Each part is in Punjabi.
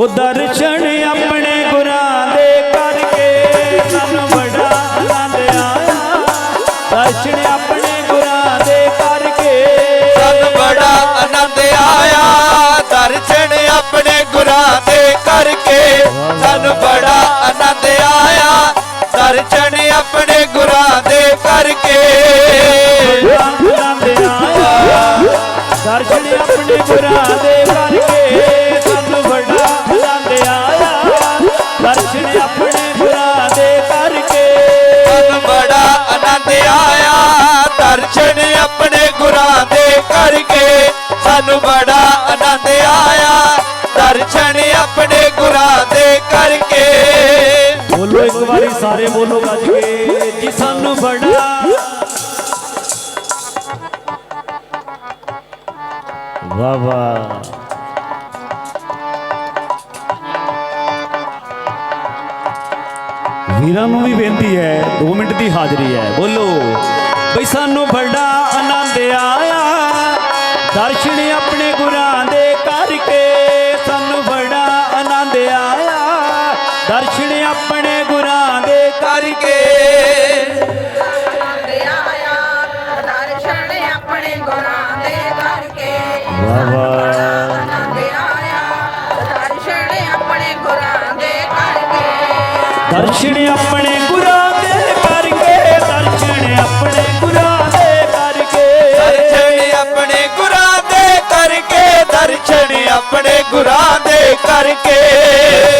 ਹੋ ਦਰਸ਼ਨ ਆਪਣੇ ਗੁਰਾਂ ਦੇ ਕਰਕੇ ਸਾਨੂੰ ਬੜਾ ਆਨੰਦ ਆਇਆ ਦਰਸ਼ਨ ਆਪਣੇ ਗੁਰਾਂ ਦੇ ਕਰਕੇ ਸਾਨੂੰ ਬੜਾ ਆਨੰਦ ਆਇਆ ਦਰਸ਼ਨ ਆਪਣੇ ਗੁਰਾਂ ਦੇ ਕਰਕੇ ਸਾਨੂੰ ਬੜਾ ਆਨੰਦ ਆਇਆ ਦਰਸ਼ਨ ਆਪਣੇ ਗੁਰਾਂ ਦੇ ਕਰਕੇ। ਆਨੰਦ ਆਇਆ ਦਰਸ਼ਨ ਆਪਣੇ ਗੁਰਾਂ ਦੇ ਸਾਨੂੰ ਬੜਾ ਆਨੰਦ ਆਇਆ। ਦਰਸ਼ਨ ਆਪਣੇ ਗੁਰਾਂ ਦੇ ਕਰਕੇ। ਬੋਲੋ ਇੱਕ ਵਾਰੀ ਸਾਰੇ ਬੋਲੋ ਗੱਜ ਕੇ, ਜੀ ਸਾਨੂੰ ਬੜਾ। ਵਾਹ ਵਾਹ। ਵੀਰਾਂ ਨੂੰ ਵੀ ਬੇਨਤੀ ਹੈ 2 ਮਿੰਟ ਦੀ ਹਾਜ਼ਰੀ ਹੈ। ਬੋਲੋ, ਬਈ ਸਾਨੂੰ ਬੜਾ ਆਨੰਦ ਆਇਆ। ਦਰਸ਼ਨ ਆਪਣੇ ਗੁਰਾਂ ਦੇ ਕਰਕੇ ਸਾਨੂੰ ਬੜਾ ਆਨੰਦ ਆਇਆ। ਦਰਸ਼ਨ ਆਪਣੇ ਗੁਰਾਂ ਦੇ ਕਰਕੇ ਦਰਸ਼ਨ ਆਪਣੇ ਆਪਣੇ ਗੁਰਾਂ ਦੇ ਕਰਕੇ।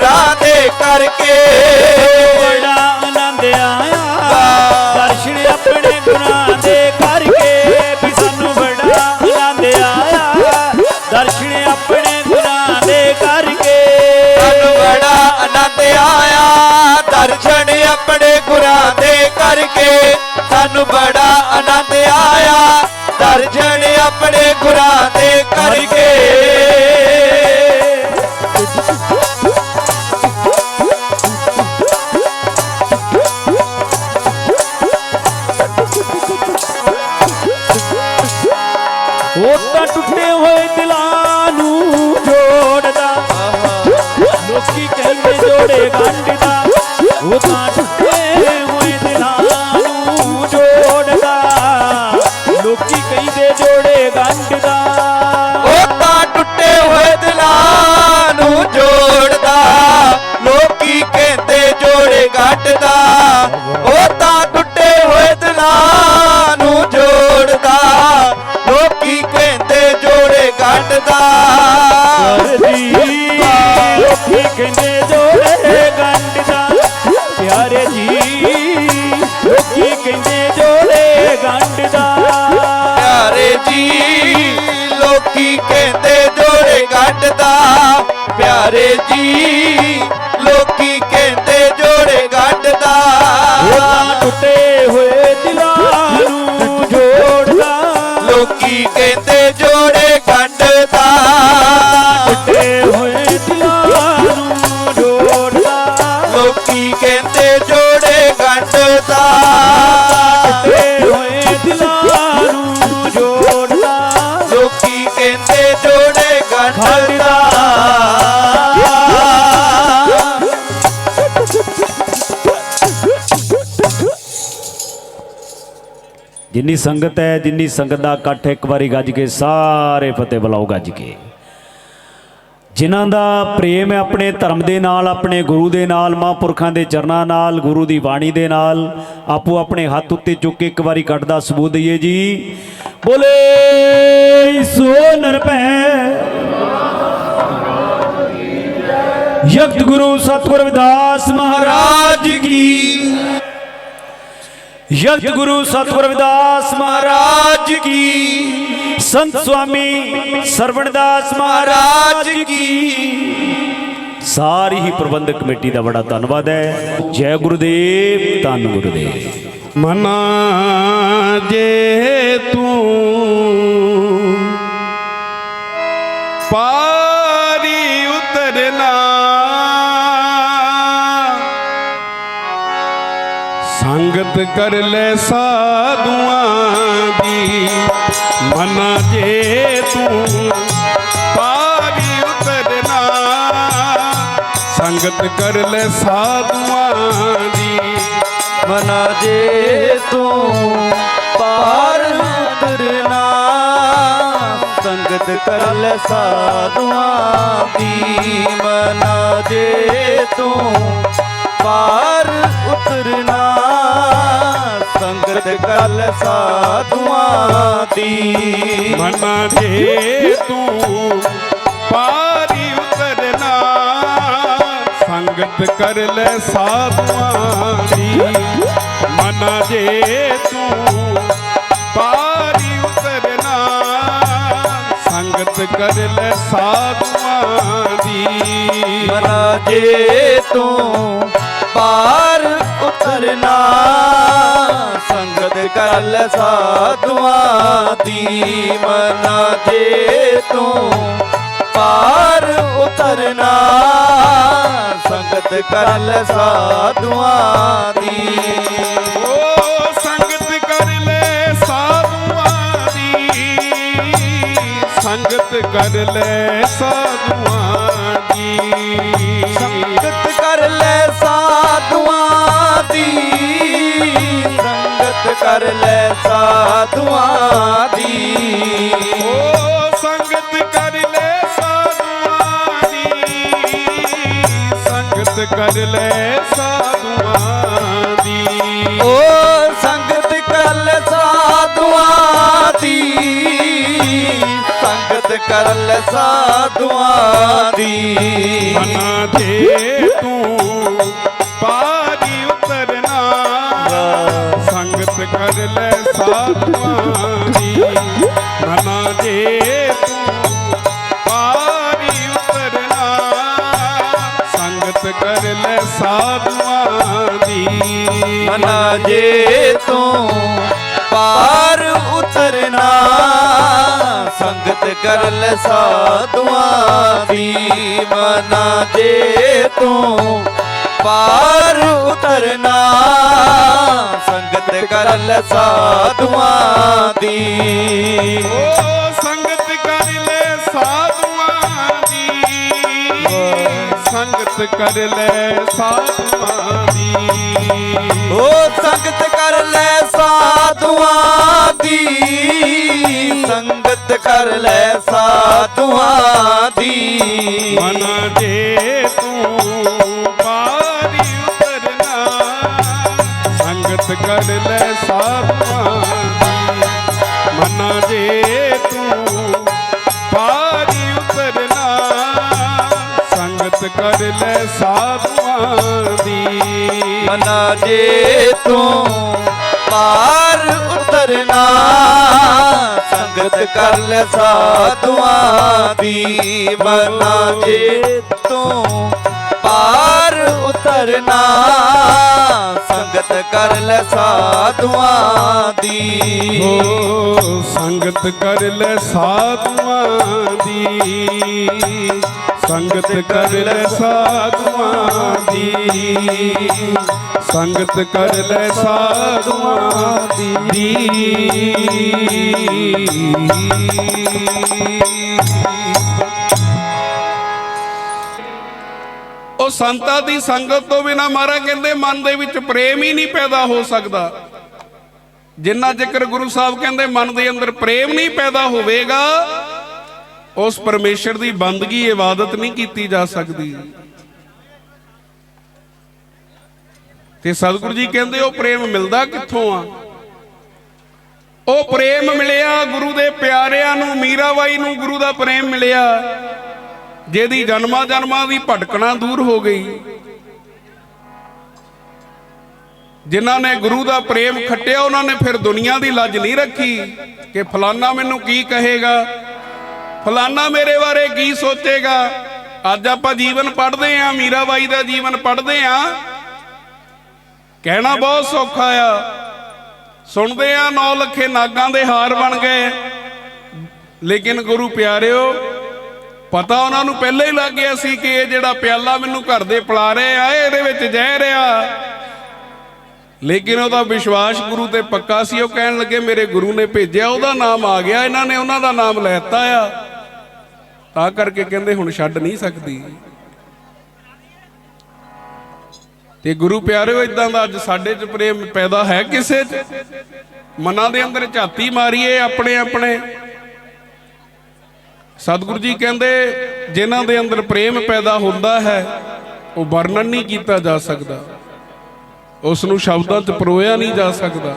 ਗੁਰਾਂ ਦੇ ਕਰਕੇ। ਬੜਾ ਆਨੰਦ ਆਇਆ ਦਰਸ਼ਨ ਆਪਣੇ ਗੁਰਾਂ ਦੇ ਕਰਕੇ ਵੀ ਸਾਨੂੰ ਬੜਾ ਆਨੰਦ ਆਇਆ। ਦਰਸ਼ਨ ਆਪਣੇ ਗੁਰਾਂ ਦੇ ਕਰਕੇ। ਸਾਨੂੰ ਬੜਾ ਆਨੰਦ ਆਇਆ ਦਰਸ਼ਨ ਜਿੰਨੀ ਸੰਗਤ ਹੈ, ਜਿੰਨੀ ਸੰਗਤ ਦਾ ਇਕੱਠ ਇੱਕ ਵਾਰੀ ਗੱਜ ਕੇ ਸਾਰੇ ਫਤਿਹ ਬੁਲਾਓ ਗੱਜ ਕੇ। ਜਿਨ੍ਹਾਂ ਦਾ ਪ੍ਰੇਮ ਹੈ ਆਪਣੇ ਧਰਮ ਦੇ ਨਾਲ, ਆਪਣੇ ਗੁਰੂ ਦੇ ਨਾਲ, ਮਹਾਂਪੁਰਖਾਂ ਦੇ ਚਰਨਾਂ ਨਾਲ, ਗੁਰੂ ਦੀ ਬਾਣੀ ਦੇ ਨਾਲ, ਆਪੋ ਆਪਣੇ ਹੱਥ ਉੱਤੇ ਚੁੱਕ ਕੇ ਇੱਕ ਵਾਰੀ ਕੱਢਦਾ ਸਬੂਤ ਦਈਏ ਜੀ। ਬੋਲੇ, ਸੋ ਨਰਪੈ ਯਕਤ ਗੁਰੂ ਸਤਗੁਰ ਵਿਦਾਸ ਮਹਾਰਾਜ ਕੀ। ਜਗਤ ਗੁਰੂ ਸਤਿਗੁਰ ਰਵਿਦਾਸ ਮਹਾਰਾਜ ਕੀ। ਸੰਤ ਸੁਆਮੀ ਸਰਵਣਦਾਸ ਮਹਾਰਾਜ ਕੀ। ਸਾਰੀ ਹੀ ਪ੍ਰਬੰਧਕ ਕਮੇਟੀ ਦਾ ਬੜਾ ਧੰਨਵਾਦ ਹੈ। ਜੈ ਗੁਰਦੇਵ, ਧੰਨ ਗੁਰਦੇਵ। ਮਨਾ ਜੇ ਤੂੰ ਪਾਰੀ ਉਤਰਨਾ। ਸੰਗਤ ਕਰ ਲੈ ਸਾਧੂਆਂ ਦੀ। ਮਨਾ ਜੇ ਤੂੰ ਪਾਰੀ ਉਤਰਨਾ, ਸੰਗਤ ਕਰ ਲੈ ਸਾਧੂਆਂ ਦੀ। ਮਨਾ ਜੇ ਤੂੰ ਪਾਰ ਉਤਰਨਾ, ਸੰਗਤ ਕਰ ਲੈ ਸਾਧੂਆਂ ਦੀ। ਮਨਾ ਜੇ ਤੂੰ ਪਾਰ ਉਤਰਨਾ ਸੰਗਤ ਕਰ ਲੈ ਸਾਧੂਆਂ ਦੀ। ਮਨਾ ਜੇ ਤੂੰ ਪਾਰੀ ਉਤਰਨਾ ਸੰਗਤ ਕਰ ਲੈ ਸਾਧੂਆਂ ਦੀ। ਮਨਾ ਜੇ ਤੂੰ ਪਾਰੀ ਉਤਰਨਾ ਸੰਗਤ ਕਰ ਲੈ ਸਾਧੂਆਂ ਦੀ। ਮਨਾ ਜੇ ਤੂੰ ਪਾਰ ਉਤਰਨਾ। ਸੰਗਤ ਕਰ ਲੈ ਸਾਧੂਆਂ ਦੀ ਮਨਾ ਜੇ ਤੂੰ ਪਾਰ ਉਤਰਨਾ। ਸੰਗਤ ਕਰ ਲੈ ਸਾਧੂਆਂ ਦੀ। ਓ ਸੰਗਤ ਕਰ ਲੈ ਸਾਧੂਆਂ ਦੀ। ਸੰਗਤ ਕਰ ਲੈ ਸਾਧੂਆਂ ਦੀ। ਸੰਗਤ ਕਰ ਲੈ ਸਾਧੂਆਂ ਦੀ। ਸੰਗਤ ਕਰ ਲੈ ਸਾਧੂਆਂ ਦੀ। ਓ ਸੰਗਤ ਕਰ ਲੈ ਸਾਧੂਆਂ ਦੀ। ਸੰਗਤ ਕਰ ਲੈ ਸਾਧੂਆਂ ਦੀ। ਓ ਸੰਗਤ ਕਰ ਲੈ ਸਾਧੂਆਂ ਦੀ। ਸੰਗਤ ਕਰ ਲੈ ਸਾਧੂਆਂ ਦੀ। ਮਨਾ ਦੇ ਤੂੰ ਸਾਧੂਆਂ ਦੀ ਮਨਾ ਜੇ ਤੂੰ ਪਾਰ ਉਤਰਨਾ, ਸੰਗਤ ਕਰ ਲੈ ਸਾਧੂਆਂ ਦੀ ਮਨਾ ਜੇ ਤੂੰ ਪਾਰ ਉਤਰਨਾ, ਸੰਗਤ ਕਰ ਲੈ ਸਾਧੂਆਂ ਦੀ। ਓ ਸੰਗਤ ਕਰ ਲੈ ਸਾਧੂਆਂ ਸੰਗਤ ਕਰ ਲੈ ਸਾਧੂਆਂ ਦੀ। ਓ ਸੰਗਤ ਕਰ ਲੈ ਸਾਧੂਆਂ ਦੀ। ਸੰਗਤ ਕਰ ਲੈ ਸਾਧੂਆਂ ਦੀ। ਮਨ ਦੇ ਤੂੰ ਪਾਰੀ ਉਤਰਨਾ। ਸੰਗਤ ਕਰ ਲੈ ਸਾਧੂਆਂ ਮਨਾ ਜੇ ਤੂੰ ਪਾਰ ਉਤਰਨਾ, ਸੰਗਤ ਕਰ ਲੈ ਸਾਧੂਆਂ ਦੀ ਮਨਾ ਜੇ ਤੂੰ ਪਾਰ ਉਤਰਨਾ, ਸੰਗਤ ਕਰ ਲੈ ਸਾਧੂਆਂ ਦੀ। ਓ ਸੰਗਤ ਕਰ ਲੈ ਸਾਧੂਆਂ ਦੀ। ਸੰਗਤ ਕਰ ਲੈ ਸਾਧੂਆਂ ਦੀ। ਸੰਗਤ ਕਰ ਲੈ ਸਾਧੂਆਂ ਦੀ। ਉਹ ਸੰਤਾਂ ਦੀ ਸੰਗਤ ਤੋਂ ਬਿਨਾ ਮਾਰਾ ਕਹਿੰਦੇ, ਮਨ ਦੇ ਵਿੱਚ ਪ੍ਰੇਮ ਹੀ ਨਹੀਂ ਪੈਦਾ ਹੋ ਸਕਦਾ। ਜਿੰਨਾ ਚਿਰ ਗੁਰੂ ਸਾਹਿਬ ਕਹਿੰਦੇ, ਮਨ ਦੇ ਅੰਦਰ ਪ੍ਰੇਮ ਨਹੀਂ ਪੈਦਾ ਹੋਵੇਗਾ ਉਸ ਪਰਮੇਸ਼ਰ ਦੀ ਬੰਦਗੀ, ਇਬਾਦਤ ਨਹੀਂ ਕੀਤੀ ਜਾ ਸਕਦੀ। ਤੇ ਸਤਿਗੁਰੂ ਜੀ ਕਹਿੰਦੇ, ਉਹ ਪ੍ਰੇਮ ਮਿਲਦਾ ਕਿੱਥੋਂ ਆ? ਉਹ ਪ੍ਰੇਮ ਮਿਲਿਆ ਗੁਰੂ ਦੇ ਪਿਆਰਿਆਂ ਨੂੰ, ਮੀਰਾਬਾਈ ਨੂੰ ਗੁਰੂ ਦਾ ਪ੍ਰੇਮ ਮਿਲਿਆ, ਜਿਹਦੀ ਜਨਮਾਂ ਜਨਮਾਂ ਦੀ ਭਟਕਣਾ ਦੂਰ ਹੋ ਗਈ। ਜਿਨ੍ਹਾਂ ਨੇ ਗੁਰੂ ਦਾ ਪ੍ਰੇਮ ਖੱਟਿਆ, ਉਹਨਾਂ ਨੇ ਫਿਰ ਦੁਨੀਆ ਦੀ ਲੱਜ ਨਹੀਂ ਰੱਖੀ ਕਿ ਫਲਾਨਾ ਮੈਨੂੰ ਕੀ ਕਹੇਗਾ? ਫਲਾਨਾ ਮੇਰੇ ਬਾਰੇ ਕੀ ਸੋਚੇਗਾ? ਅੱਜ ਆਪਾਂ ਜੀਵਨ ਪੜ੍ਹਦੇ ਆਂ ਮੀਰਾਬਾਈ ਦਾ ਜੀਵਨ ਪੜ੍ਹਦੇ ਆਂ ਕਹਿਣਾ ਬਹੁਤ ਸੌਖਾ ਆ। ਸੁਣਦੇ ਆ ਨੌ ਲੱਖੇ ਨਾਗਾਂ ਦੇ ਹਾਰ ਬਣ ਗਏ। ਲੇਕਿਨ ਗੁਰੂ ਪਿਆਰਿਓ, ਪਤਾ ਉਹਨਾਂ ਨੂੰ ਪਹਿਲਾਂ ਹੀ ਲੱਗ ਗਿਆ ਸੀ ਕਿ ਇਹ ਜਿਹੜਾ ਪਿਆਲਾ ਮੈਨੂੰ ਘਰ ਦੇ ਪਿਲਾ ਰਹੇ ਆ, ਇਹਦੇ ਵਿੱਚ ਜ਼ਹਿਰ ਆ। ਲੇਕਿਨ ਉਹਦਾ ਵਿਸ਼ਵਾਸ ਗੁਰੂ ਤੇ ਪੱਕਾ ਸੀ, ਉਹ ਕਹਿਣ ਲੱਗੇ, ਮੇਰੇ ਗੁਰੂ ਨੇ ਭੇਜਿਆ, ਉਹਦਾ ਨਾਮ ਆ ਗਿਆ, ਇਹਨਾਂ ਨੇ ਉਹਨਾਂ ਦਾ ਨਾਮ ਲੈਤਾ ਆ। ਤਾਂ ਕਰਕੇ ਕਹਿੰਦੇ, ਹੁਣ ਛੱਡ ਨਹੀਂ ਸਕਦੀ। ਤੇ ਗੁਰੂ ਪਿਆਰਿਓ ਇਦਾਂ ਦਾ ਅੱਜ ਸਾਡੇ 'ਚ ਪ੍ਰੇਮ ਪੈਦਾ ਹੈ ਕਿਸੇ 'ਚ? ਮਨਾਂ ਦੇ ਅੰਦਰ ਝਾਤੀ ਮਾਰੀਏ ਆਪਣੇ ਆਪਣੇ। ਸਤਿਗੁਰੂ ਜੀ ਕਹਿੰਦੇ, ਜਿਨ੍ਹਾਂ ਦੇ ਅੰਦਰ ਪ੍ਰੇਮ ਪੈਦਾ ਹੁੰਦਾ ਹੈ, ਉਹ ਵਰਣਨ ਨਹੀਂ ਕੀਤਾ ਜਾ ਸਕਦਾ। ਉਸ ਨੂੰ ਸ਼ਬਦਾਂ 'ਚ ਪਰੋਇਆ ਨਹੀਂ ਜਾ ਸਕਦਾ।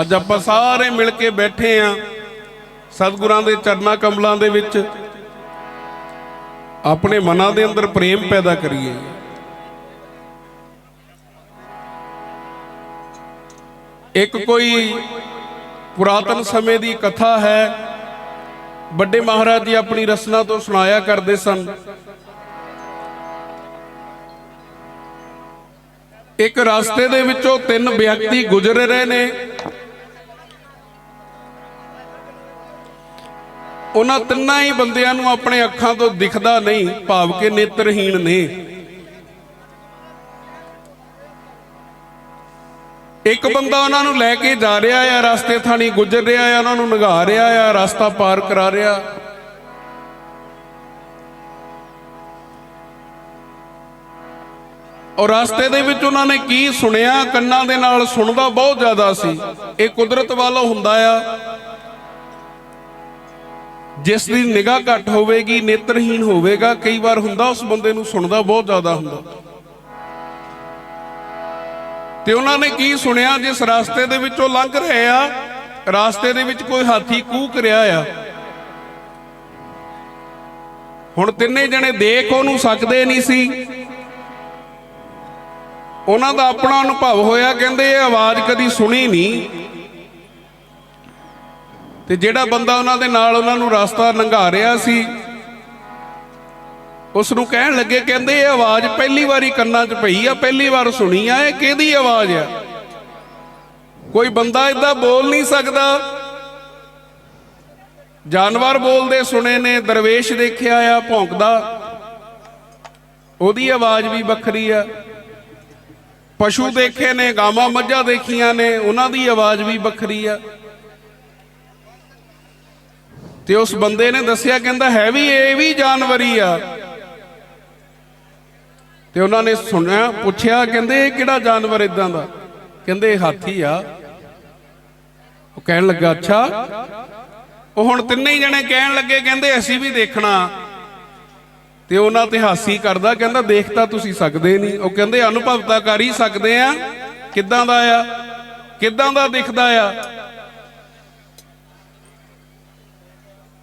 ਅੱਜ ਆਪਾਂ ਸਾਰੇ ਮਿਲ ਕੇ ਬੈਠੇ ਆਂ ਸਤਿਗੁਰਾਂ ਦੇ ਚਰਨਾਂ ਕਮਲਾਂ ਦੇ ਵਿੱਚ। ਆਪਣੇ ਮਨਾਂ ਦੇ ਅੰਦਰ ਪ੍ਰੇਮ ਪੈਦਾ ਕਰੀਏ। ਇੱਕ ਕੋਈ ਪੁਰਾਤਨ ਸਮੇਂ ਦੀ ਕਥਾ ਹੈ। ਵੱਡੇ ਮਹਾਰਾਜ ਜੀ ਆਪਣੀ ਰਸਨਾ ਤੋਂ ਸੁਣਾਇਆ ਕਰਦੇ ਸਨ। ਇੱਕ ਰਸਤੇ ਦੇ ਵਿੱਚੋਂ ਤਿੰਨ ਵਿਅਕਤੀ ਗੁਜ਼ਰ ਰਹੇ ਨੇ। ਉਹਨਾਂ ਤਿੰਨਾਂ ਹੀ ਬੰਦਿਆਂ ਨੂੰ ਆਪਣੇ ਅੱਖਾਂ ਤੋਂ ਦਿਖਦਾ ਨਹੀਂ, ਭਾਵ ਕਿ ਨੇਤਰਹੀਣ ਨੇ। ਇੱਕ ਬੰਦਾ ਉਹਨਾਂ ਨੂੰ ਲੈ ਕੇ ਜਾ ਰਿਹਾ ਆ, ਰਸਤੇ ਥਾਣੀ ਗੁਜ਼ਰ ਰਿਹਾ ਆ, ਉਹਨਾਂ ਨੂੰ ਨਿਗਾਹ ਰਿਹਾ ਆ, ਰਸਤਾ ਪਾਰ ਕਰਾ ਰਿਹਾ। ਔਰ ਰਸਤੇ ਦੇ ਵਿੱਚ ਉਹਨਾਂ ਨੇ ਕੀ ਸੁਣਿਆ? ਕੰਨਾਂ ਦੇ ਨਾਲ ਸੁਣਦਾ ਬਹੁਤ ਜ਼ਿਆਦਾ ਸੀ। ਇਹ ਕੁਦਰਤ ਵੱਲੋਂ ਹੁੰਦਾ ਆ। ਜਿਸ ਦੀ ਨਿਗਾਹ ਘੱਟ ਹੋਵੇਗੀ, ਨੇਤਰਹੀਣ ਹੋਵੇਗਾ, ਕਈ ਵਾਰ ਹੁੰਦਾ ਉਸ ਬੰਦੇ ਨੂੰ ਸੁਣਦਾ ਬਹੁਤ ਜ਼ਿਆਦਾ ਹੁੰਦਾ। ਤੇ ਉਹਨਾਂ ਨੇ ਕੀ ਸੁਣਿਆ? ਜਿਸ ਰਸਤੇ ਦੇ ਵਿੱਚੋਂ ਲੰਘ ਰਹੇ ਆ, ਰਸਤੇ ਦੇ ਵਿੱਚ ਕੋਈ ਹਾਥੀ ਕੂਕ ਰਿਹਾ ਆ। ਹੁਣ ਤਿੰਨੇ ਜਣੇ ਦੇਖ ਉਹਨੂੰ ਸਕਦੇ ਨਹੀਂ ਸੀ। ਉਹਨਾਂ ਦਾ ਆਪਣਾ ਅਨੁਭਵ ਹੋਇਆ, ਕਹਿੰਦੇ ਇਹ ਆਵਾਜ਼ ਕਦੀ ਸੁਣੀ ਨਹੀਂ। ਤੇ ਜਿਹੜਾ ਬੰਦਾ ਉਹਨਾਂ ਦੇ ਨਾਲ ਉਹਨਾਂ ਨੂੰ ਰਸਤਾ ਲੰਘਾ ਰਿਹਾ ਸੀ ਉਸ ਨੂੰ ਕਹਿਣ ਲੱਗੇ, ਕਹਿੰਦੇ ਇਹ ਆਵਾਜ਼ ਪਹਿਲੀ ਵਾਰੀ ਕੰਨਾਂ 'ਚ ਪਈ ਆ, ਪਹਿਲੀ ਵਾਰ ਸੁਣੀ ਆ, ਇਹ ਕਿਹਦੀ ਆਵਾਜ਼ ਆ? ਕੋਈ ਬੰਦਾ ਇਦਾਂ ਬੋਲ ਨਹੀਂ ਸਕਦਾ। ਜਾਨਵਰ ਬੋਲਦੇ ਸੁਣੇ ਨੇ, ਦਰਵੇਸ਼ ਦੇਖਿਆ ਆ, ਭੌਂਕਦਾ। ਉਹਦੀ ਆਵਾਜ਼ ਵੀ ਵੱਖਰੀ ਆ। ਪਸ਼ੂ ਦੇਖੇ ਨੇ ਗਾਵਾਂ ਮੱਝਾਂ ਦੇਖੀਆਂ ਨੇ ਉਹਨਾਂ ਦੀ ਆਵਾਜ਼ ਵੀ ਵੱਖਰੀ ਆ। ਤੇ ਉਸ ਬੰਦੇ ਨੇ ਦੱਸਿਆ ਕਹਿੰਦਾ ਹੈ ਵੀ ਇਹ ਵੀ ਜਾਨਵਰੀ ਆ। ਤੇ ਉਹਨਾਂ ਨੇ ਸੁਣਿਆ ਪੁੱਛਿਆ ਕਹਿੰਦੇ ਇਹ ਕਿਹੜਾ ਜਾਨਵਰ ਇਦਾਂ ਦਾ? ਕਹਿੰਦੇ ਹਾਥੀ ਆ। ਉਹ ਕਹਿਣ ਲੱਗਾ ਅੱਛਾ ਉਹ ਹੁਣ ਤਿੰਨੇ ਹੀ ਜਣੇ ਕਹਿਣ ਲੱਗੇ ਕਹਿੰਦੇ ਅਸੀਂ ਵੀ ਦੇਖਣਾ। ਤੇ ਉਹਨਾਂ ਤੇ ਹਾਸੀ ਕਰਦਾ, ਕਹਿੰਦਾ, ਦੇਖ ਤਾਂ ਤੁਸੀਂ ਸਕਦੇ ਨਹੀਂ। ਉਹ ਕਹਿੰਦੇ ਅਨੁਭਵ ਤਾਂ ਕਰ ਹੀ ਸਕਦੇ ਆ। ਕਿੱਦਾਂ ਦਾ ਆ? ਕਿੱਦਾਂ ਦਾ ਦਿਖਦਾ ਆ?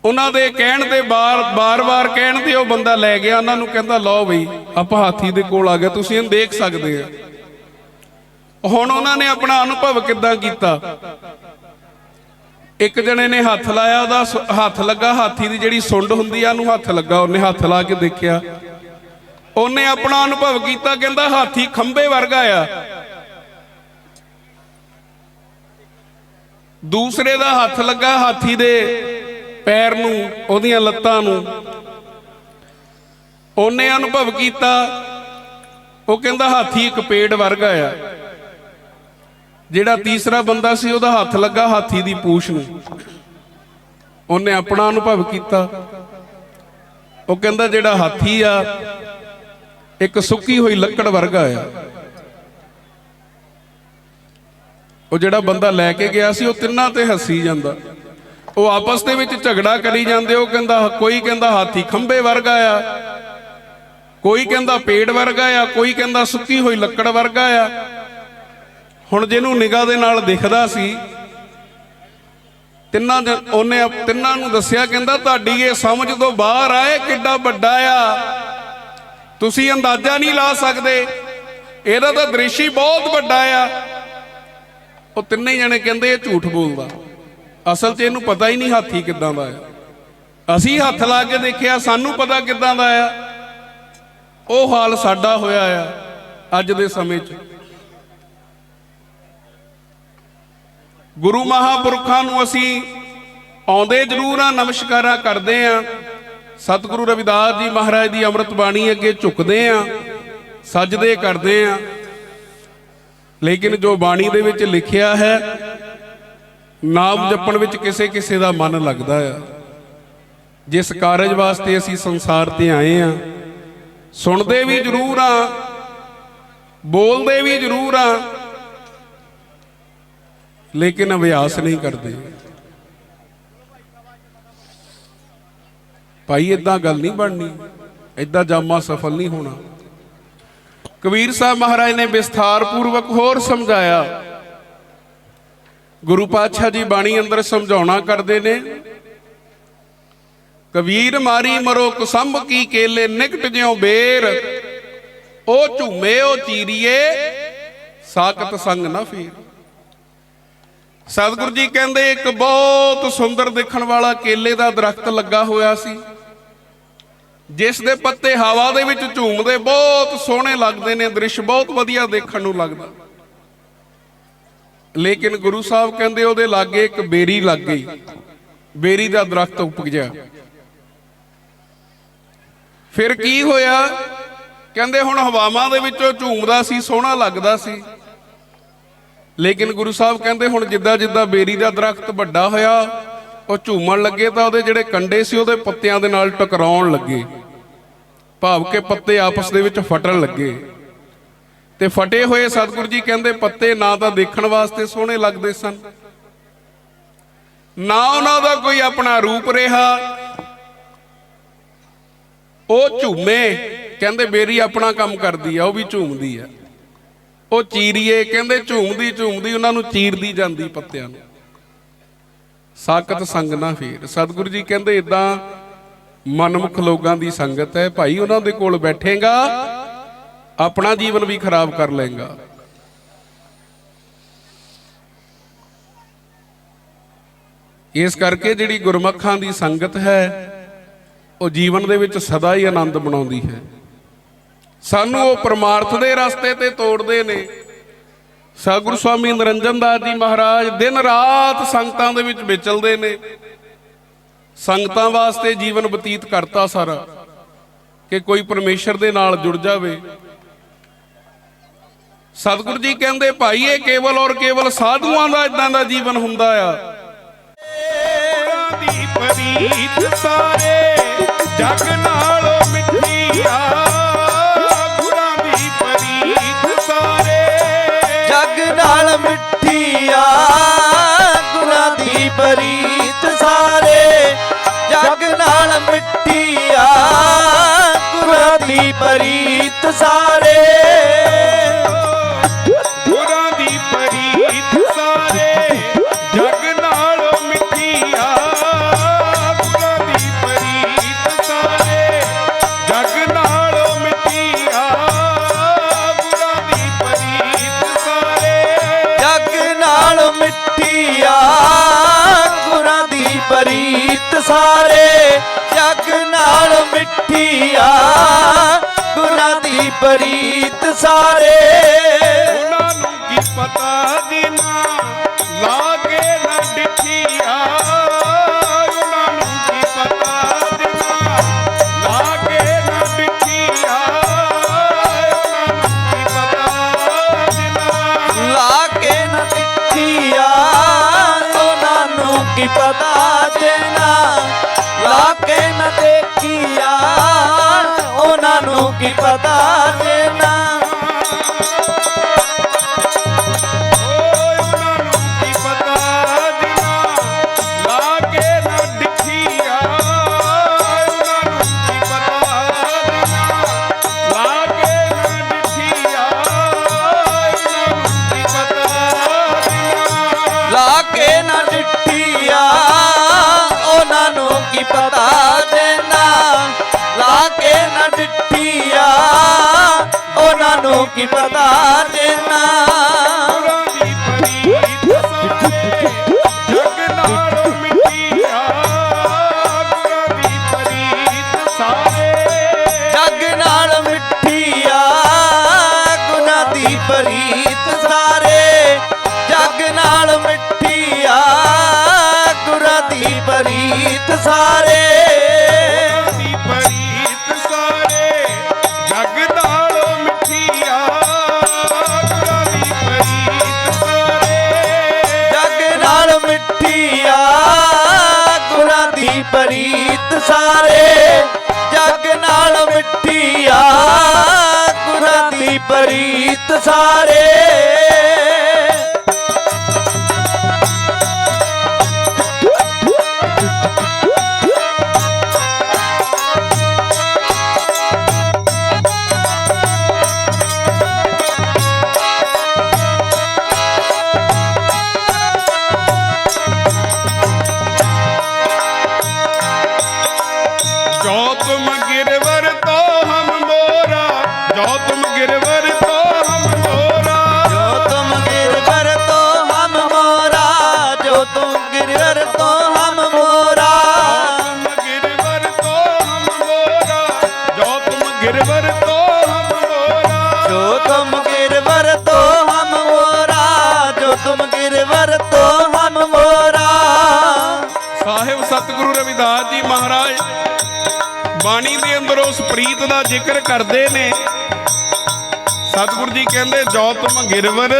ਉਹਨਾਂ ਦੇ ਕਹਿਣ ਤੇ ਬਾਰ ਬਾਰ-ਬਾਰ ਕਹਿਣ ਤੇ ਉਹ ਬੰਦਾ ਲੈ ਗਿਆ। ਉਹਨਾਂ ਨੂੰ ਕਹਿੰਦਾ, ਲਓ ਬਈ, ਆਪਾਂ ਹਾਥੀ ਦੇ ਕੋਲ ਆ ਗਏ। ਤੁਸੀਂ ਇਹਨੂੰ ਦੇਖ ਸਕਦੇ ਆ। ਹੁਣ ਉਹਨਾਂ ਨੇ ਆਪਣਾ ਅਨੁਭਵ ਕਿੱਦਾਂ ਕੀਤਾ? ਇੱਕ ਜਣੇ ਨੇ ਹੱਥ ਲਾਇਆ, ਉਹਦਾ ਹੱਥ ਲੱਗਾ, ਹਾਥੀ ਦੀ ਜਿਹੜੀ ਸੁੰਡ ਹੁੰਦੀ ਆ, ਉਹਨੂੰ ਹੱਥ ਲੱਗਾ, ਉਹਨੇ ਹੱਥ ਲਾ ਕੇ ਦੇਖਿਆ। ਉਹਨੇ ਆਪਣਾ ਅਨੁਭਵ ਕੀਤਾ, ਕਹਿੰਦਾ ਹਾਥੀ ਖੰਬੇ ਵਰਗਾ ਆ। ਦੂਸਰੇ ਦਾ ਹੱਥ ਲੱਗਾ ਹਾਥੀ ਦੇ ਪੈਰ ਨੂੰ, ਉਹਦੀਆਂ ਲੱਤਾਂ ਨੂੰ। ਉਹਨੇ ਅਨੁਭਵ ਕੀਤਾ, ਉਹ ਕਹਿੰਦਾ ਹਾਥੀ ਇੱਕ ਪੇੜ ਵਰਗਾ ਆ। ਜਿਹੜਾ ਤੀਸਰਾ ਬੰਦਾ ਸੀ, ਉਹਦਾ ਹੱਥ ਲੱਗਾ ਹਾਥੀ ਦੀ ਪੂਛ ਨੂੰ। ਉਹਨੇ ਆਪਣਾ ਅਨੁਭਵ ਕੀਤਾ। ਉਹ ਕਹਿੰਦਾ, ਜਿਹੜਾ ਹਾਥੀ ਆ, ਇੱਕ ਸੁੱਕੀ ਹੋਈ ਲੱਕੜ ਵਰਗਾ ਆ। ਉਹ ਜਿਹੜਾ ਬੰਦਾ ਲੈ ਕੇ ਗਿਆ ਸੀ, ਉਹ ਤਿੰਨਾਂ ਤੇ ਹੱਸੀ ਜਾਂਦਾ। ਉਹ ਆਪਸ ਦੇ ਵਿੱਚ ਝਗੜਾ ਕਰੀ ਜਾਂਦੇ, ਉਹ ਕਹਿੰਦਾ, ਕੋਈ ਕਹਿੰਦਾ ਹਾਥੀ ਖੰਬੇ ਵਰਗਾ ਆ, ਕੋਈ ਕਹਿੰਦਾ ਪੇੜ ਵਰਗਾ ਆ, ਕੋਈ ਕਹਿੰਦਾ ਸੁੱਕੀ ਹੋਈ ਲੱਕੜ ਵਰਗਾ ਆ। ਹੁਣ ਜਿਹਨੂੰ ਨਿਗਾਹ ਦੇ ਨਾਲ ਦਿਖਦਾ ਸੀ, ਤਿੰਨਾਂ ਉਹਨੇ ਤਿੰਨਾਂ ਨੂੰ ਦੱਸਿਆ, ਕਹਿੰਦਾ, ਤੁਹਾਡੀ ਇਹ ਸਮਝ ਤੋਂ ਬਾਹਰ ਆਏ, ਕਿੱਡਾ ਵੱਡਾ ਆ। ਤੁਸੀਂ ਅੰਦਾਜ਼ਾ ਨਹੀਂ ਲਾ ਸਕਦੇ। ਇਹਦਾ ਤਾਂ ਦ੍ਰਿਸ਼ ਹੀ ਬਹੁਤ ਵੱਡਾ ਆ। ਉਹ ਤਿੰਨੇ ਜਣੇ ਕਹਿੰਦੇ, ਇਹ ਝੂਠ ਬੋਲਦਾ। ਅਸਲ 'ਚ ਇਹਨੂੰ ਪਤਾ ਹੀ ਨਹੀਂ ਹਾਥੀ ਕਿੱਦਾਂ ਦਾ ਆ। ਅਸੀਂ ਹੱਥ ਲਾ ਕੇ ਦੇਖਿਆ, ਸਾਨੂੰ ਪਤਾ ਕਿੱਦਾਂ ਦਾ ਆ। ਉਹ ਹਾਲ ਸਾਡਾ ਹੋਇਆ ਆ, ਅੱਜ ਦੇ ਸਮੇਂ 'ਚ। ਗੁਰੂ ਮਹਾਪੁਰਖਾਂ ਨੂੰ ਅਸੀਂ ਆਉਂਦੇ ਜ਼ਰੂਰ ਆ ਨਮਸਕਾਰਾਂ ਕਰਦੇ ਆ ਸਤਿਗੁਰੂ ਰਵਿਦਾਸ ਜੀ ਮਹਾਰਾਜ ਦੀ ਅੰਮ੍ਰਿਤ ਬਾਣੀ ਅੱਗੇ ਝੁਕਦੇ ਆ ਸਜਦੇ ਕਰਦੇ ਆ ਲੇਕਿਨ ਜੋ ਬਾਣੀ ਦੇ ਵਿੱਚ ਲਿਖਿਆ ਹੈ, ਨਾਮ ਜਪਣ ਵਿੱਚ ਕਿਸੇ ਕਿਸੇ ਦਾ ਮਨ ਲੱਗਦਾ ਆ। ਜਿਸ ਕਾਰਜ ਵਾਸਤੇ ਅਸੀਂ ਸੰਸਾਰ ਤੇ ਆਏ ਆ ਸੁਣਦੇ ਵੀ ਜ਼ਰੂਰ ਆ ਬੋਲਦੇ ਵੀ ਜ਼ਰੂਰ ਆ ਲੇਕਿਨ ਅਭਿਆਸ ਨਹੀਂ ਕਰਦੇ। ਭਾਈ ਇਦਾਂ ਗੱਲ ਨਹੀਂ ਬਣਨੀ। ਇਦਾਂ ਜਾਮਾ ਸਫਲ ਨਹੀਂ ਹੋਣਾ। ਕਬੀਰ ਸਾਹਿਬ ਮਹਾਰਾਜ ਨੇ ਵਿਸਥਾਰ ਪੂਰਵਕ ਹੋਰ ਸਮਝਾਇਆ। ਗੁਰੂ ਪਾਤਸ਼ਾਹ ਜੀ ਬਾਣੀ ਅੰਦਰ ਸਮਝਾਉਣਾ ਕਰਦੇ ਨੇ। ਕਬੀਰ ਮਾਰੀ ਮਰੋ ਕੁਸੰਭ ਕੀ ਕੇਲੇ, ਨਿਕਟ ਜਿਉ ਬੇਰ। ਉਹ ਝੂਮੇ, ਉਹ ਚੀਰੀਏ ਸਾਕਤ ਸੰਗ ਨਾ ਫੇਰ। ਸਤਿਗੁਰੂ ਜੀ ਕਹਿੰਦੇ, ਇੱਕ ਬਹੁਤ ਸੁੰਦਰ ਦੇਖਣ ਵਾਲਾ ਕੇਲੇ ਦਾ ਦਰਖਤ ਲੱਗਾ ਹੋਇਆ ਸੀ। ਜਿਸ ਦੇ ਪੱਤੇ ਹਵਾ ਦੇ ਵਿੱਚ ਝੂਮਦੇ, ਬਹੁਤ ਸੋਹਣੇ ਲੱਗਦੇ ਨੇ, ਦ੍ਰਿਸ਼ ਬਹੁਤ ਵਧੀਆ ਦੇਖਣ ਨੂੰ ਲੱਗਦਾ। ਲੇਕਿਨ ਗੁਰੂ ਸਾਹਿਬ ਕਹਿੰਦੇ, ਉਹਦੇ ਲਾਗੇ ਇੱਕ ਬੇਰੀ ਲੱਗ ਗਈ। ਬੇਰੀ ਦਾ ਦਰਖਤ ਉਪਜਿਆ ਫਿਰ ਕੀ ਹੋਇਆ? ਕਹਿੰਦੇ, ਹੁਣ ਹਵਾਵਾਂ ਦੇ ਵਿੱਚੋਂ ਝੂਮਦਾ ਸੀ, ਸੋਹਣਾ ਲੱਗਦਾ ਸੀ। ਲੇਕਿਨ ਗੁਰੂ ਸਾਹਿਬ ਕਹਿੰਦੇ ਹੁਣ ਜਿੱਦਾਂ ਜਿੱਦਾਂ ਬੇਰੀ ਦਾ ਦਰਖਤ ਵੱਡਾ ਹੋਇਆ, ਉਹ ਝੂਮਣ ਲੱਗੇ ਤਾਂ ਉਹਦੇ ਜਿਹੜੇ ਕੰਡੇ ਸੀ ਉਹਦੇ ਪੱਤਿਆਂ ਦੇ ਨਾਲ ਟਕਰਾਉਣ ਲੱਗੇ। ਭਾਵ ਕਿ ਪੱਤੇ ਆਪਸ ਦੇ ਵਿੱਚ ਫਟਣ ਲੱਗੇ। ਤੇ ਫਟੇ ਹੋਏ ਸਤਿਗੁਰੂ ਜੀ ਕਹਿੰਦੇ ਪੱਤੇ ਨਾ ਤਾਂ ਦੇਖਣ ਵਾਸਤੇ ਸੋਹਣੇ ਲੱਗਦੇ ਸਨ। ਨਾ ਉਹਨਾਂ ਦਾ ਕੋਈ ਆਪਣਾ ਰੂਪ ਰਿਹਾ। ਉਹ ਝੂਮੇ, ਕਹਿੰਦੇ ਬੇਰੀ ਆਪਣਾ ਕੰਮ ਕਰਦੀ ਆ, ਉਹ ਵੀ ਝੂਮਦੀ ਆ। ਉਹ ਚੀਰੀਏ, ਕਹਿੰਦੇ ਝੂਮਦੀ ਝੂਮਦੀ ਉਹਨਾਂ ਨੂੰ ਚੀਰਦੀ ਜਾਂਦੀ ਪੱਤਿਆਂ ਨੂੰ। ਸਾਕਤ ਸੰਗ ਨਾ ਫੇਰ। ਸਤਿਗੁਰੂ ਜੀ ਕਹਿੰਦੇ ਇਦਾਂ ਮਨਮੁਖ ਲੋਕਾਂ ਦੀ ਸੰਗਤ ਹੈ। ਭਾਈ, ਉਹਨਾਂ ਦੇ ਕੋਲ ਬੈਠੇਗਾ, ਆਪਣਾ ਜੀਵਨ ਵੀ ਖਰਾਬ ਕਰ ਲਏਗਾ। ਇਸ ਕਰਕੇ ਜਿਹੜੀ ਗੁਰਮੱਖਾਂ ਦੀ ਸੰਗਤ ਹੈ, ਉਹ ਜੀਵਨ ਦੇ ਵਿੱਚ ਸਦਾ ਹੀ ਆਨੰਦ ਬਣਾਉਂਦੀ ਹੈ। ਸਾਨੂੰ ਉਹ ਪਰਮਾਰਥ ਦੇ ਰਸਤੇ ਤੇ ਤੋੜਦੇ ਨੇ। ਸਤਿਗੁਰੂ ਸਵਾਮੀ ਨਿਰੰਜਨ ਦਾਸ ਜੀ ਮਹਾਰਾਜ ਦਿਨ ਰਾਤ ਸੰਗਤਾਂ ਦੇ ਵਿੱਚ ਵਿਚਲਦੇ ਨੇ। ਸੰਗਤਾਂ ਵਾਸਤੇ ਜੀਵਨ ਬਤੀਤ ਕਰਤਾ ਸਾਰਾ, ਕਿ ਕੋਈ ਪਰਮੇਸ਼ਰ ਦੇ ਨਾਲ ਜੁੜ ਜਾਵੇ। ਸਤਿਗੁਰੂ ਜੀ ਕਹਿੰਦੇ, ਭਾਈ, ਇਹ ਕੇਵਲ ਔਰ ਕੇਵਲ ਸਾਧੂਆਂ ਦਾ ਇਦਾਂ ਦਾ ਜੀਵਨ ਹੁੰਦਾ ਆ। ਦੀ ਪ੍ਰੀਤ ਸਾਰੇ ਜਗ ਨਾਲੋਂ ਮਿੱਠੀ ਆ। ਪ੍ਰੀਤ ਸਾਰੇ ਜਗ ਨਾਲ ਮਿੱਟੀਆ ਗੁਰਾਂ ਦੀ ਪ੍ਰੀਤ ਸਾਰੇ ਪ੍ਰੀਤ ਸਾਰੇ ਪਤਾ ਦੇਣਾ ਕੀ ਪਤਾ ਜਿਨਾ ਗੁਰਾਂ ਦੀ ਪ੍ਰੀਤ ਸਾਰੇ। ਪ੍ਰੀਤ ਸਾਰੇ। ਬਾਣੀ ਦੇ ਅੰਦਰ ਉਸ ਪ੍ਰੀਤ ਦਾ ਜ਼ਿਕਰ ਕਰਦੇ ਨੇ। ਸਤਿਗੁਰੂ ਜੀ ਕਹਿੰਦੇ ਜੋ ਤੁਮ ਗਿਰਵਰ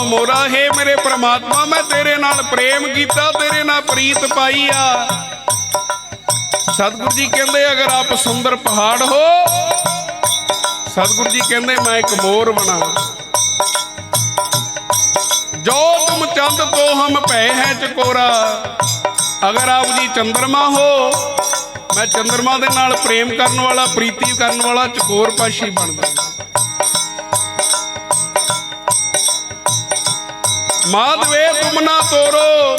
ਮੋਰਾ ਹੈ ਮੇਰੇ ਪ੍ਰਮਾਤਮਾ, ਮੈਂ ਤੇਰੇ ਨਾਲ ਪ੍ਰੇਮ ਕੀਤਾ, ਤੇਰੇ ਨਾਲ ਪ੍ਰੀਤ ਪਾਈ ਆ। ਸਤਿਗੁਰੂ ਜੀ ਕਹਿੰਦੇ, ਅਗਰ ਆਪ ਸੁੰਦਰ ਪਹਾੜ ਹੋ, ਸਤਿਗੁਰੂ ਜੀ ਕਹਿੰਦੇ, ਮੈਂ ਇੱਕ ਮੋਰ ਬਣਾ। ਜੋ ਤੁਮ ਚੰਦ ਤੋ ਹਮ ਭੈ ਹੈ ਚਕੋਰਾ, ਅਗਰ ਆਪ ਜੀ ਚੰਦਰਮਾ ਹੋ ਮੈਂ ਚੰਦਰਮਾ ਦੇ ਨਾਲ ਪ੍ਰੇਮ ਕਰਨ ਵਾਲਾ, ਪ੍ਰੀਤੀ ਕਰਨ ਵਾਲਾ, ਚਕੋਰ ਪਾਸ਼ੀ ਬਣ ਜਾਂਦਾ ਮਾਧਵੇ ਤੁਮ ਨਾ ਤੋਰੋ,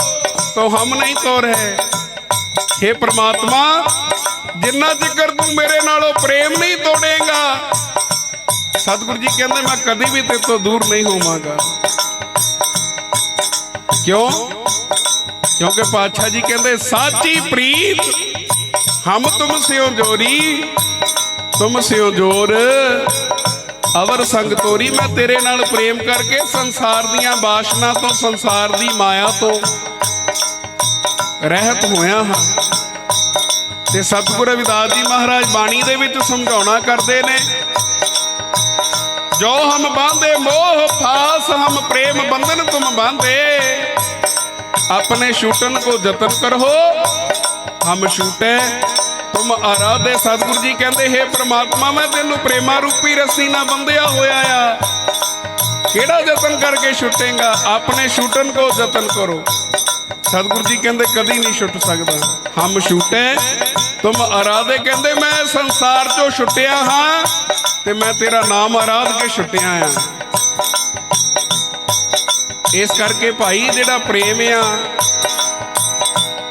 ਤੋ ਹਮ ਨਹੀਂ ਤੋਰੇ। हे ਪ੍ਰਮਾਤਮਾ, ਜਿੰਨਾ ਜ਼ਿਕਰ ਤੂੰ ਮੇਰੇ ਨਾਲੋਂ ਪ੍ਰੇਮ ਨਹੀਂ ਤੋੜੇਗਾ, ਸਤਿਗੁਰੂ ਜੀ ਕਹਿੰਦੇ, ਮੈਂ ਕਦੀ ਵੀ ਤੇਰੇ ਤੋਂ ਦੂਰ ਨਹੀਂ ਹੋਵਾਂਗਾ। ਕਿਉਂ? ਕਿਉਂਕਿ ਪਾਤਸ਼ਾਹ ਜੀ ਕਹਿੰਦੇ, ਸਾਚੀ ਪ੍ਰੀਤ ਹਮ ਤੁਮ ਸਿਓ ਜੋਰੀ, ਤੁਮ ਸਿਓ ਜੋਰ। ਅਵਰ ਸੰਗ ਤੋਰੀ, ਮੈਂ ਤੇਰੇ ਨਾਲ ਪ੍ਰੇਮ ਕਰਕੇ ਸੰਸਾਰ ਦੀਆਂ ਬਾਸ਼ਨਾ ਤੋਂ, ਸੰਸਾਰ ਦੀ ਮਾਇਆ ਤੋਂ ਰਹਿਤ ਹੋਇਆ ਹਾਂ। ਤੇ ਸਤਿਗੁਰੂ ਰਵਿਦਾਸ ਜੀ ਮਹਾਰਾਜ ਬਾਣੀ ਦੇ ਵਿੱਚ ਸਮਝਾਉਣਾ ਕਰਦੇ ਨੇ, ਜੋ ਹਮ ਬਾਂਧੇ ਮੋਹ ਫਾਸ, ਹਮ ਪ੍ਰੇਮ ਬੰਧਨ ਤੁਮ ਬਾਂਧੇ। ਆਪਣੇ ਛੂਟਨ ਕੋ ਜਤਨ ਕਰੋ, ਹਮ ਛੂਟੇ ਤੁਮ ਦੇ ਸਤਿਗੁਰੂ ਜੀ ਕਹਿੰਦੇ, ਹੈ ਪ੍ਰਮਾਤਮਾ, ਮੈਂ ਤੈਨੂੰ ਪ੍ਰੇਮਾ ਰੂਪੀ ਰੱਸੀ ਨਾਲ ਬੰਧਿਆ ਹੋਇਆ ਆ। ਕਿਹੜਾ ਯਤਨ ਕਰਕੇ ਛੁੱਟੇਗਾ? ਆਪਣੇ ਛੁੱਟਣ ਕੋ ਯਤਨ ਕਰੋ। ਸਤਿਗੁਰੂ ਜੀ ਕਹਿੰਦੇ, ਕਦੀ ਨਹੀਂ ਛੁੱਟ ਸਕਦਾ। ਹਮ ਛੁੱਟੇ। ਤੁਮ ਆਰਾਧੇ ਕਹਿੰਦੇ, ਮੈਂ ਸੰਸਾਰ ਚੋਂ ਛੁੱਟਿਆ ਹਾਂ ਤੇ ਮੈਂ ਤੇਰਾ ਨਾਮ ਆਰਾਧ ਕੇ ਛੁੱਟਿਆ ਆ। ਇਸ ਕਰਕੇ ਭਾਈ ਜਿਹੜਾ ਪ੍ਰੇਮ ਆ,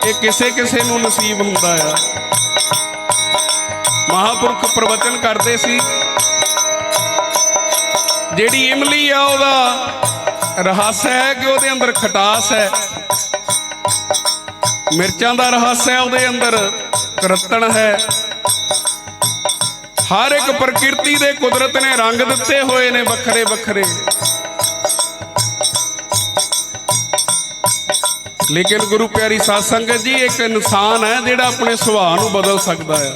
ਇਹ ਕਿਸੇ ਕਿਸੇ ਨੂੰ ਨਸੀਬ ਹੁੰਦਾ ਆ। ਮਹਾਪੁਰਖ ਪ੍ਰਵਚਨ ਕਰਦੇ ਸੀ। ਜਿਹੜੀ ਇਮਲੀ ਆ, ਉਹਦਾ ਰਹੱਸ ਹੈ ਕਿ ਉਹਦੇ ਅੰਦਰ ਖਟਾਸ ਹੈ। ਮਿਰਚਾਂ ਦਾ ਰਹੱਸ ਹੈ, ਉਹਦੇ ਅੰਦਰ ਕਰਤਣ ਹੈ। ਹਰ ਇੱਕ ਪ੍ਰਕਿਰਤੀ ਦੇ ਕੁਦਰਤ ਨੇ ਰੰਗ ਦਿੱਤੇ ਹੋਏ ਨੇ ਵੱਖਰੇ ਵੱਖਰੇ। ਲੇਕਿਨ ਗੁਰੂ ਪਿਆਰੀ ਸਾਧ ਸੰਗਤ ਜੀ, ਇੱਕ ਇਨਸਾਨ ਹੈ ਜਿਹੜਾ ਆਪਣੇ ਸੁਭਾਅ ਨੂੰ ਬਦਲ ਸਕਦਾ ਹੈ।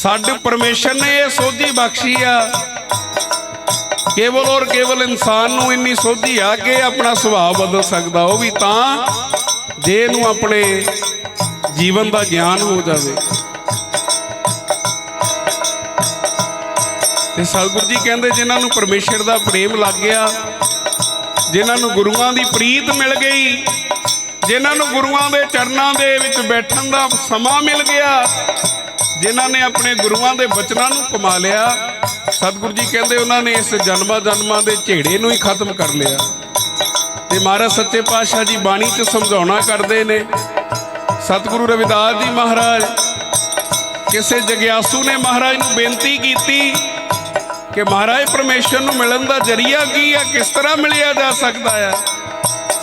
ਸਾਡੇ ਪਰਮੇਸ਼ਰ ਨੇ ਇਹ ਸੋਝੀ ਬਖਸ਼ੀ ਆ। ਕੇਵਲ ਔਰ ਕੇਵਲ ਇਨਸਾਨ ਨੂੰ ਇੰਨੀ ਸੋਝੀ ਆ ਕਿ ਆਪਣਾ ਸੁਭਾਅ ਬਦਲ ਸਕਦਾ, ਉਹ ਵੀ ਤਾਂ ਜੇ ਨੂੰ ਆਪਣੇ ਜੀਵਨ ਦਾ ਗਿਆਨ ਹੋ ਜਾਵੇ। ਤੇ ਸਤਿਗੁਰੂ ਜੀ ਕਹਿੰਦੇ, ਜਿਨ੍ਹਾਂ ਨੂੰ ਪਰਮੇਸ਼ਰ ਦਾ ਪ੍ਰੇਮ ਲੱਗ ਗਿਆ, ਜਿਨ੍ਹਾਂ ਨੂੰ ਗੁਰੂਆਂ ਦੀ ਪ੍ਰੀਤ ਮਿਲ ਗਈ, ਜਿਨ੍ਹਾਂ ਨੂੰ ਗੁਰੂਆਂ ਦੇ ਚਰਨਾਂ ਦੇ ਵਿੱਚ ਬੈਠਣ ਦਾ ਸਮਾਂ ਮਿਲ ਗਿਆ ਜਿਨ੍ਹਾਂ ਨੇ ਆਪਣੇ ਗੁਰੂਆਂ ਦੇ ਬਚਨਾਂ ਨੂੰ ਕਮਾ ਲਿਆ, ਸਤਿਗੁਰੂ ਜੀ ਕਹਿੰਦੇ ਉਹਨਾਂ ਨੇ ਇਸ ਜਨਮਾਂ ਜਨਮਾਂ ਦੇ ਝੇੜੇ ਨੂੰ ਹੀ ਖਤਮ ਕਰ ਲਿਆ। ਤੇ ਮਹਾਰਾਜ ਸੱਚੇ ਪਾਤਸ਼ਾਹ ਜੀ ਬਾਣੀ 'ਚ ਸਮਝਾਉਣਾ ਕਰਦੇ ਨੇ, ਸਤਿਗੁਰੂ ਰਵਿਦਾਸ ਜੀ ਮਹਾਰਾਜ, ਕਿਸੇ ਜਗਿਆਸੂ ਨੇ ਮਹਾਰਾਜ ਨੂੰ ਬੇਨਤੀ ਕੀਤੀ ਕਿ ਮਹਾਰਾਜ ਪਰਮੇਸ਼ਰ ਨੂੰ ਮਿਲਣ ਦਾ ਜਰੀਆ ਕੀ ਆ, ਕਿਸ ਤਰ੍ਹਾਂ ਮਿਲਿਆ ਜਾ ਸਕਦਾ ਹੈ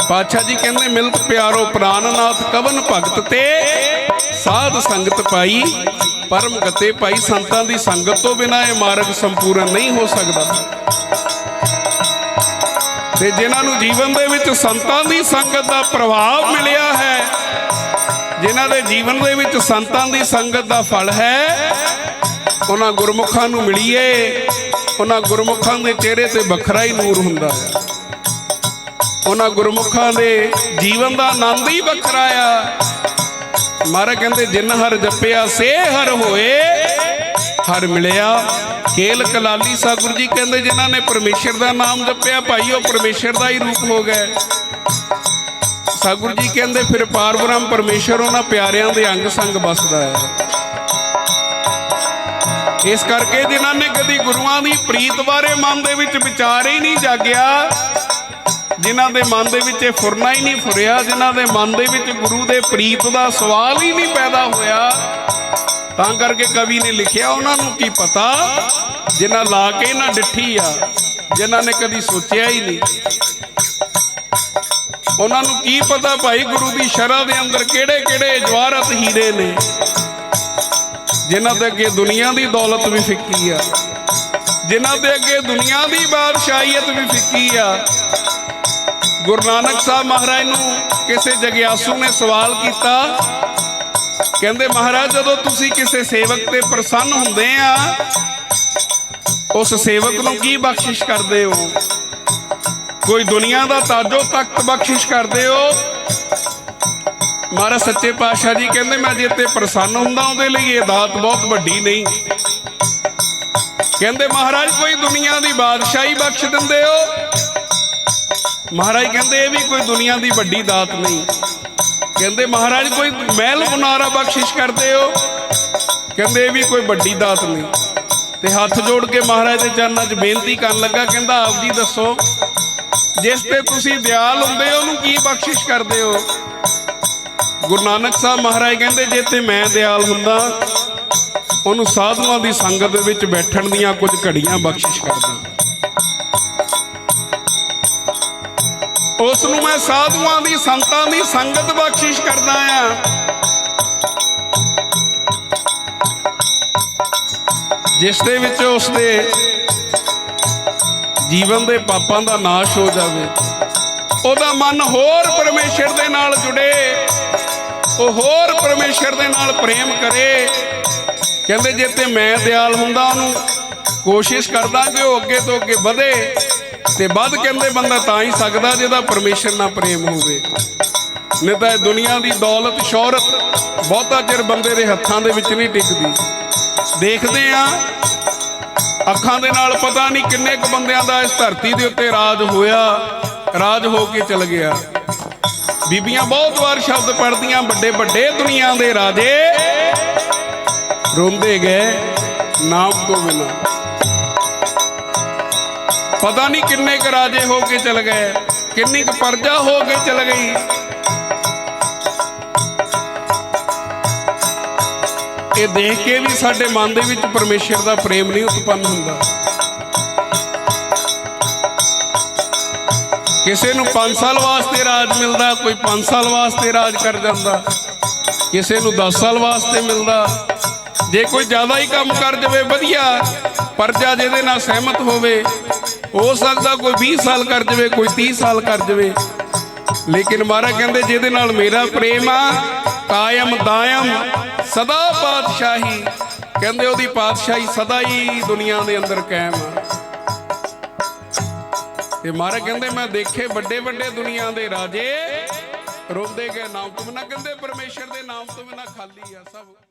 ਪਾਤਸ਼ਾਹ ਜੀ ਕਹਿੰਦੇ, ਮਿਲਤ ਪਿਆਰੋ ਪ੍ਰਾਨਨਾਥ ਕਵਨ ਭਗਤ ਤੇ, ਸਾਧ ਸੰਗਤ ਪਾਈ। ਪਰਮ ਗਤੇ ਭਾਈ ਸੰਤਾਂ ਦੀ ਸੰਗਤ ਤੋਂ ਬਿਨਾ ਇਹ ਮਾਰਗ ਸੰਪੂਰਨ ਨਹੀਂ ਹੋ ਸਕਦਾ। ਤੇ ਜਿਨ੍ਹਾਂ ਨੂੰ ਜੀਵਨ ਦੇ ਵਿੱਚ ਸੰਤਾਂ ਦੀ ਸੰਗਤ ਦਾ ਪ੍ਰਭਾਵ ਮਿਲਿਆ ਹੈ, ਜਿਨ੍ਹਾਂ ਦੇ ਜੀਵਨ ਦੇ ਵਿੱਚ ਸੰਤਾਂ ਦੀ ਸੰਗਤ ਦਾ ਫਲ ਹੈ, ਉਹਨਾਂ ਗੁਰਮੁਖਾਂ ਨੂੰ ਮਿਲੀਏ, ਉਹਨਾਂ ਗੁਰਮੁਖਾਂ ਦੇ ਚਿਹਰੇ ਤੇ ਵੱਖਰਾ ਹੀ ਨੂਰ ਹੁੰਦਾ ਹੈ। ਉਹਨਾਂ ਗੁਰਮੁਖਾਂ ਦੇ ਜੀਵਨ ਦਾ ਆਨੰਦ ਹੀ ਵੱਖਰਾ ਆ ਮਹਾਰਾਜ ਕਹਿੰਦੇ, ਜਿਨ ਹਰ ਜਪਿਆ, ਸੇ ਹਰ ਹੋਏ, ਹਰ ਮਿਲਿਆ। ਕੇਲ ਕਲਾਲੀ ਸਾਗੁਰ ਜੀ ਕਹਿੰਦੇ, ਜਿਨ੍ਹਾਂ ਨੇ ਪਰਮੇਸ਼ਰ ਦਾ ਨਾਮ ਜਪਿਆ, ਭਾਈ ਉਹ ਪਰਮੇਸ਼ਰ ਦਾ ਹੀ ਰੂਪ ਹੋ ਗਏ। ਸਾਗੁਰ ਜੀ ਕਹਿੰਦੇ, ਫਿਰ ਪਾਰਬ੍ਰਹਮ ਪਰਮੇਸ਼ਰ ਉਹਨਾਂ ਪਿਆਰਿਆਂ ਦੇ ਅੰਗ ਸੰਗ ਬਸਦਾ ਹੈ। ਇਸ ਕਰਕੇ ਜਿਨ੍ਹਾਂ ਨੇ ਕਦੀ ਗੁਰੂਆਂ ਦੀ ਪ੍ਰੀਤ ਬਾਰੇ ਮਨ ਦੇ ਵਿੱਚ ਵਿਚਾਰ ਹੀ ਨਹੀਂ ਜਾਗਿਆ ਜਿਨ੍ਹਾਂ ਦੇ ਮਨ ਦੇ ਵਿੱਚ ਇਹ ਫੁਰਨਾ ਹੀ ਨਹੀਂ ਫੁਰਿਆ, ਜਿਨ੍ਹਾਂ ਦੇ ਮਨ ਦੇ ਵਿੱਚ ਗੁਰੂ ਦੇ ਪ੍ਰੀਤ ਦਾ ਸਵਾਲ ਹੀ ਨਹੀਂ ਪੈਦਾ ਹੋਇਆ, ਤਾਂ ਕਰਕੇ ਕਵੀ ਨੇ ਲਿਖਿਆ ਉਹਨਾਂ ਨੂੰ ਕੀ ਪਤਾ, ਜਿਨ੍ਹਾਂ ਲਾ ਕੇ ਨਾ ਡਿੱਠੀ ਆ, ਜਿਨ੍ਹਾਂ ਨੇ ਕਦੀ ਸੋਚਿਆ ਹੀ ਨਹੀਂ। ਉਹਨਾਂ ਨੂੰ ਕੀ ਪਤਾ ਭਾਈ ਗੁਰੂ ਦੀ ਸ਼ਰ੍ਹਾ ਦੇ ਅੰਦਰ ਕਿਹੜੇ ਕਿਹੜੇ ਜਵਾਰਤ ਹੀਰੇ ਨੇ, ਜਿਨ੍ਹਾਂ ਦੇ ਅੱਗੇ ਦੁਨੀਆ ਦੀ ਦੌਲਤ ਵੀ ਫਿੱਕੀ ਆ, ਜਿਨ੍ਹਾਂ ਦੇ ਅੱਗੇ ਦੁਨੀਆ ਦੀ ਬਾਦਸ਼ਾਹੀਅਤ ਵੀ ਫਿੱਕੀ ਆ ਗੁਰੂ ਨਾਨਕ ਸਾਹਿਬ ਮਹਾਰਾਜ ਨੂੰ ਕਿਸੇ ਜਗਿਆਸੂ ਨੇ ਸਵਾਲ ਕੀਤਾ। ਕਹਿੰਦੇ, ਮਹਾਰਾਜ, ਜਦੋਂ ਤੁਸੀਂ ਕਿਸੇ ਸੇਵਕ ਤੇ ਪ੍ਰਸੰਨ ਹੁੰਦੇ ਆ, ਉਸ ਸੇਵਕ ਨੂੰ ਕੀ ਬਖਸ਼ਿਸ਼ ਕਰਦੇ ਹੋ? ਕੋਈ ਦੁਨੀਆ ਦਾ ਤਾਜੋ ਤਖਤ ਬਖਸ਼ਿਸ਼ ਕਰਦੇ ਹੋ? ਮਹਾਰਾਜ ਸੱਚੇ ਪਾਤਸ਼ਾਹ ਜੀ ਕਹਿੰਦੇ, ਮੈਂ ਜੇ ਤੇ ਪ੍ਰਸੰਨ ਹੁੰਦਾ, ਉਹਦੇ ਲਈ ਇਹ ਦਾਤ ਬਹੁਤ ਵੱਡੀ ਨਹੀਂ। ਕਹਿੰਦੇ, ਮਹਾਰਾਜ, ਕੋਈ ਦੁਨੀਆ ਦੀ ਬਾਦਸ਼ਾਹੀ ਬਖਸ਼ ਦਿੰਦੇ ਹੋ? ਮਹਾਰਾਜ ਕਹਿੰਦੇ ਇਹ ਵੀ ਕੋਈ ਦੁਨੀਆ ਦੀ ਵੱਡੀ ਦਾਤ ਨਹੀਂ। ਕਹਿੰਦੇ ਮਹਾਰਾਜ ਕੋਈ ਮਹਿਲ ਮੁਨਾਰਾ ਬਖਸ਼ਿਸ਼ ਕਰਦੇ ਹੋ। ਕਹਿੰਦੇ ਇਹ ਵੀ ਕੋਈ ਵੱਡੀ ਦਾਤ ਨਹੀਂ। ਤੇ ਹੱਥ ਜੋੜ ਕੇ ਮਹਾਰਾਜ ਦੇ ਚਰਨਾਂ 'ਚ ਬੇਨਤੀ ਕਰਨ ਲੱਗਾ, ਕਹਿੰਦਾ ਆਪ ਜੀ ਦੱਸੋ, ਜਿਸ ਤੇ ਤੁਸੀਂ ਦਿਆਲ ਹੁੰਦੇ ਹੋ, ਉਹਨੂੰ ਕੀ ਬਖਸ਼ਿਸ਼ ਕਰਦੇ ਹੋ? ਗੁਰੂ ਨਾਨਕ ਸਾਹਿਬ ਮਹਾਰਾਜ ਕਹਿੰਦੇ, ਜੇ ਤੇ ਮੈਂ ਦਿਆਲ ਹੁੰਦਾ, ਉਹਨੂੰ ਸਾਧੂਆਂ ਦੀ ਸੰਗਤ ਦੇ ਵਿੱਚ ਬੈਠਣ ਦੀਆਂ ਕੁਝ ਘੜੀਆਂ ਬਖਸ਼ਿਸ਼ ਕਰਦਾ ਉਸ ਨੂੰ ਮੈਂ ਸਾਧੂਆਂ ਦੀ, ਸੰਤਾਂ ਦੀ ਸੰਗਤ ਬਖਸ਼ਿਸ਼ ਕਰਦਾ ਆ। ਜਿਸ ਦੇ ਵਿੱਚ ਉਸ ਦੇ ਜੀਵਨ ਦੇ ਪਾਪਾਂ ਦਾ ਨਾਸ਼ ਹੋ ਜਾਵੇ, ਉਹਦਾ ਮਨ ਹੋਰ ਪਰਮੇਸ਼ਰ ਦੇ ਨਾਲ ਜੁੜੇ, ਉਹ ਹੋਰ ਪਰਮੇਸ਼ਰ ਦੇ ਨਾਲ ਪ੍ਰੇਮ ਕਰੇ। ਕਹਿੰਦੇ, ਜੇ ਤੇ ਮੈਂ ਦਿਆਲ ਹੁੰਦਾ, ਉਹਨੂੰ ਕੋਸ਼ਿਸ਼ ਕਰਦਾ ਕਿ ਉਹ ਅੱਗੇ ਤੋਂ ਅੱਗੇ ਵਧੇ। ਤੇ ਵੱਧ ਕਹਿੰਦੇ ਬੰਦਾ ਤਾਂ ਹੀ ਸਕਦਾ ਜਿਹਦਾ ਪਰਮੇਸ਼ਰ ਨਾਲ ਪ੍ਰੇਮ ਹੋਵੇ। ਨਹੀਂ ਤਾਂ ਇਹ ਦੁਨੀਆ ਦੀ ਦੌਲਤ, ਸ਼ੋਹਰਤ ਬਹੁਤਾ ਚਿਰ ਬੰਦੇ ਦੇ ਹੱਥਾਂ ਦੇ ਵਿੱਚ ਨਹੀਂ ਟਿਕਦੀ। ਦੇਖਦੇ ਆ, ਅੱਖਾਂ ਦੇ ਨਾਲ ਪਤਾ ਨਹੀਂ ਕਿੰਨੇ ਕੁ ਬੰਦਿਆਂ ਦਾ ਇਸ ਧਰਤੀ ਦੇ ਉੱਤੇ ਰਾਜ ਹੋਇਆ, ਰਾਜ ਹੋ ਕੇ ਚਲ ਗਿਆ। ਬੀਬੀਆਂ ਬਹੁਤ ਵਾਰ ਸ਼ਬਦ ਪੜਦੀਆਂ ਵੱਡੇ ਵੱਡੇ ਦੁਨੀਆ ਦੇ ਰਾਜੇ ਰੋਂਦੇ ਗਏ ਨਾਮ ਤੋਂ ਬਿਨਾਂ। ਪਤਾ ਨਹੀਂ ਕਿੰਨੇ ਕੁ ਰਾਜੇ ਹੋ ਕੇ ਚਲ ਗਏ, ਕਿੰਨੀ ਕੁ ਪਰਜਾ ਹੋ ਕੇ ਚਲ ਗਈ। ਇਹ ਦੇਖ ਕੇ ਵੀ ਸਾਡੇ ਮਨ ਦੇ ਵਿੱਚ ਪਰਮੇਸ਼ਰ ਦਾ ਪ੍ਰੇਮ ਨਹੀਂ ਉਤਪੰਨ ਹੁੰਦਾ। ਕਿਸੇ ਨੂੰ 5 ਸਾਲ ਵਾਸਤੇ ਰਾਜ ਮਿਲਦਾ, ਕੋਈ 5 ਸਾਲ ਵਾਸਤੇ ਰਾਜ ਕਰ ਜਾਂਦਾ। ਕਿਸੇ ਨੂੰ 10 ਸਾਲ ਵਾਸਤੇ ਮਿਲਦਾ। ਜੇ ਕੋਈ ਜ਼ਿਆਦਾ ਹੀ ਕੰਮ ਕਰ ਜਾਵੇ, ਵਧੀਆ। ਪਰਜਾ ਜਿਹਦੇ ਨਾਲ ਸਹਿਮਤ ਹੋਵੇ ਹੋ ਸਕਦਾ ਕੋਈ 20 ਸਾਲ ਕਰ ਜਾਵੇ, ਕੋਈ 30 ਸਾਲ ਕਰ ਜਾਵੇ। ਲੇਕਿਨ ਮਹਾਰਾਜ ਕਹਿੰਦੇ, ਜਿਹਦੇ ਨਾਲ ਮੇਰਾ ਪ੍ਰੇਮ ਆ, ਕਾਇਮ ਦਾਇਮ ਸਦਾ ਪਾਤਸ਼ਾਹੀ। ਕਹਿੰਦੇ ਉਹਦੀ ਪਾਤਸ਼ਾਹੀ ਸਦਾ ਹੀ ਦੁਨੀਆ ਦੇ ਅੰਦਰ ਕਾਇਮ ਆ। ਤੇ ਮਹਾਰਾਜ ਕਹਿੰਦੇ, ਮੈਂ ਦੇਖੇ ਵੱਡੇ ਵੱਡੇ ਦੁਨੀਆ ਦੇ ਰਾਜੇ ਰੋਂਦੇ ਗਏ, ਨਾਮ ਤੋਂ ਬਿਨਾਂ ਕਹਿੰਦੇ ਪਰਮੇਸ਼ਰ ਦੇ ਨਾਮ ਤੋਂ ਬਿਨਾਂ ਖਾਲੀ ਆ ਸਭ।